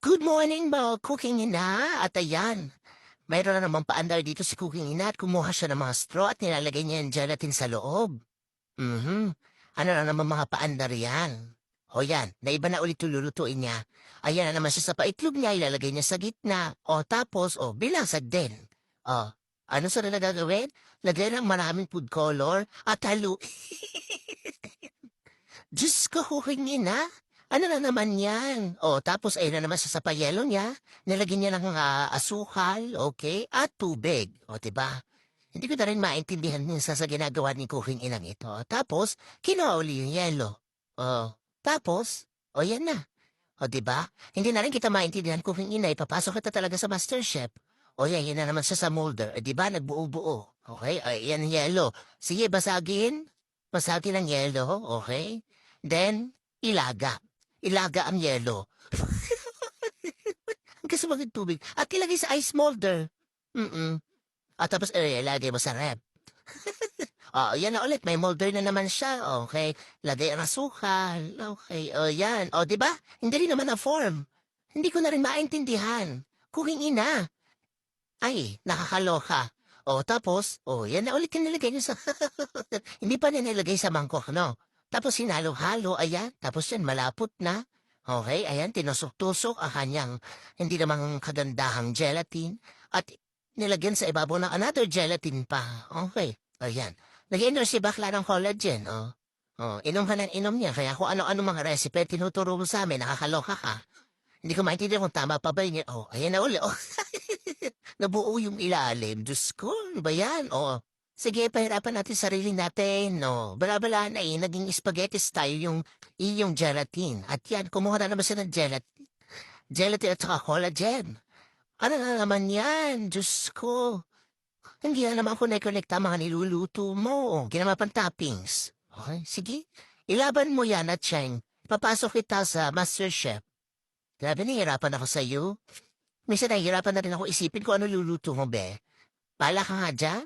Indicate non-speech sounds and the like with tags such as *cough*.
Good morning, mga cooking ina. At ayan, mayroon na namang paandar dito si cooking ina at kumuha siya ng mga straw at nilalagay niya yung gelatin sa loob. Mhm. Ano na naman mga paandar yan? O yan, na iba na ulit lulutuin niya. Ayan na naman siya sa paitlog niya, ilalagay niya sa gitna. O tapos, o bilasag din. O, ano sa na gagawin? Lagay ng maraming food color at halo. *laughs* Diyos ko, huhingin na. Ano na naman yan? O, tapos ayun na naman sa sapayelo niya. Nilagyan niya ng ah, asukal, okay, at tubig. O, diba? Hindi ko na rin maintindihan minsan sa ginagawa ni Kuking Inang ito. Tapos, kinuha uli yung yelo. O, tapos, o yan na. O, diba? Hindi na rin kita maintindihan Kuking Ina, ipapasok kita talaga sa Masterchef. O yan, yan na naman siya sa molder. E, diba? Nagbuo-buo. Okay? Ay, yan yelo. Sige, basagin. Basagin ang yelo, okay? Then, ilaga. Ilaga ang yelo. *laughs* Sa mga tubig. At ilagay sa ice molder. Mm-mm. At tapos, eh, ilagay mo sa rep. *laughs* oh, yan na ulit. May molder na naman siya. Okay. Lagay ang asukal. Okay. O, yan. O, di ba? Hindi rin naman ang form. Hindi ko na rin maintindihan. Kuking ina. Ay, nakakaloka. O, tapos, o, yan na ulit yung niyo sa... *laughs* Hindi pa na nilagay sa mangkok, no? Tapos hinalo-halo, ayan. Tapos yan, malapot na. Okay, ayan, tinusok-tusok ang kanyang hindi namang kagandahang gelatin. At nilagyan sa ibabaw ng another gelatin pa. Okay, ayan. Nag-enter si bakla ng collagen, oh. Oh, inom ka ng inom niya. Kaya kung ano-ano mga recipe tinuturo mo sa amin, nakakaloka ka. Hindi ko maintindihan kung tama pa ba yun. Oh, ayan na uli. Oh. *laughs* Nabuo yung ilalim. Diyos ko, ano ba yan? Oh, Sige, pahirapan natin sarili natin, no? Bala-bala na eh, naging spaghetti style yung iyong gelatin. At yan, kumuha na naman siya ng gelatin. Gelatin at saka collagen. Ano na naman yan? Diyos ko. Hindi na naman ako nakonekta mga niluluto mo. Ginawa pang toppings. Okay, sige. Ilaban mo yan at Cheng. Papasok kita sa Masterchef. Grabe, nahihirapan ako sa iyo. Minsan nahihirapan na rin ako isipin kung ano luluto mo, be. Pala ka nga dyan?